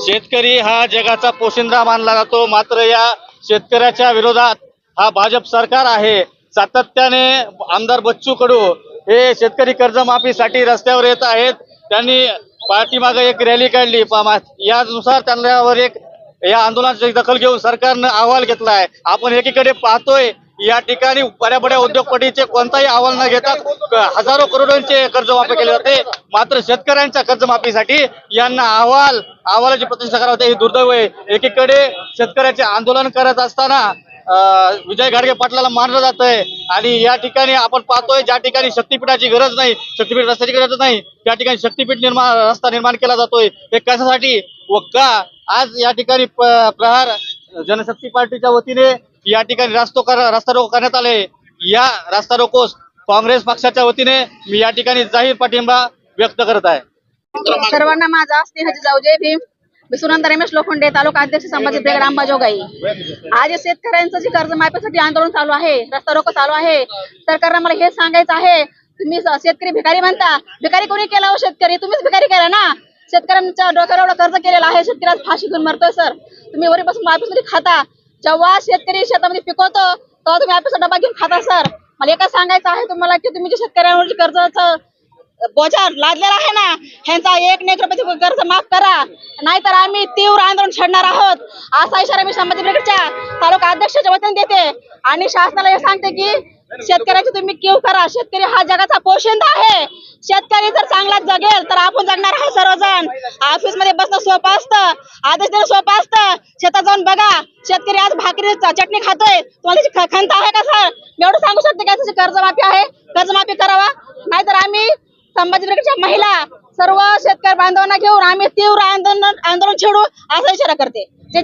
शेतकरी हा जगाचा पोशिंदा मानला जातो. मात्र या शेतकऱ्याच्या विरोधात हा भाजप सरकार आहे. सातत्याने आमदार बच्चू कडू हे शेतकरी कर्जमाफीसाठी रस्त्यावर येत आहेत. त्यांनी पाठीमागे एक रॅली काढली. यानुसार त्यांच्यावर एक या आंदोलनाची दखल घेऊन सरकारनं अहवाल घेतला आहे आपण एकीकडे पाहतोय या ठिकाणी बऱ्या बड्या उद्योगपतीचे कोणताही अहवाल न घेता हजारो करोडांचे कर्जमाफी केले जाते. मात्र शेतकऱ्यांच्या कर्जमाफीसाठी यांना अहवाल अहवालाची प्रतिष्ठा करावी हे दुर्दैव आहे. एकीकडे शेतकऱ्याचे आंदोलन करत असताना अं, विजय गाडगे पाटलाला मानलं जात आहे आणि या ठिकाणी आपण पाहतोय ज्या ठिकाणी शक्तीपीठाची गरज नाही शक्तीपीठ रस्त्याची गरज नाही त्या ठिकाणी शक्तीपीठ निर्माण रस्ता निर्माण केला जातोय. हे कशासाठी? व का? आज या ठिकाणी प्रहार जनशक्ती पार्टीच्या वतीने या ठिकाणी रास्तो कर रस्ता रोको करण्यात आले. या रास्ता रोकोस काँग्रेस पक्षाच्या वतीने मी या ठिकाणी जाहीर पाठिंबा व्यक्त करत आहे. सर्वांना माझा जाऊ जय भीम. मी रमेश लोखंडे तालुका अध्यक्ष संभाजी ब्रिगेड अंबाजोगाई आज शेतकऱ्यांचं जे कर्जमाफीसाठी आंदोलन चालू आहे रस्ता रोको चालू आहे सरकारला मला हे सांगायचं आहे तुम्ही शेतकरी भिकारी म्हणता भिकारी कोणी केला हो शेतकरी? तुम्हीच भिकारी केला ना? शेतकऱ्यांच्या डोक्यावर एवढं कर्ज केलेलं आहे शेतकऱ्याला फाशी घेऊन मरतोय सर. तुम्ही वरीपासून ऑफिसमध्ये खाता. जेव्हा शेतकरी शेतामध्ये पिकवतो तेव्हा तुम्ही ऑफिसचा डबा घेऊन खाता सर. मला एकच सांगायचं आहे तुम्हाला की तुम्ही जे कर्जाचं बोजा लादलेला आहे ना ह्यांचा एक नेक रुपयाचे कर्ज माफ करा. नाहीतर आम्ही तीव्र आंदोलन छेडणार आहोत. असा इशारा मी संभाजी तालुका अध्यक्षाच्या वतीने देते. आणि शासनाला हे सांगते की शेतकऱ्याची तुम्ही कीव करा. शेतकरी हा जगाचा पोषण आहे. शेतकरी जर चांगला जगेल तर आपण जगणार आहे सर्वजण. ऑफिसमध्ये बसणं सोपं असतं. आदेश देणं सोपं असतं. शेतात जाऊन बघा शेतकरी आज भाकरी चटणी खातोय. तुम्हाला खंत आहे का सर? एवढं सांगू शकते का त्याची कर्जमाफी आहे? कर्जमाफी करावा. नाहीतर आम्ही संभाजी ब्रिगेडच्या महिला सर्व शेतकरी बांधवांना घेऊन आम्ही तीव्र आंदोलन आंदोलन छेडू असा इशारा करते. जय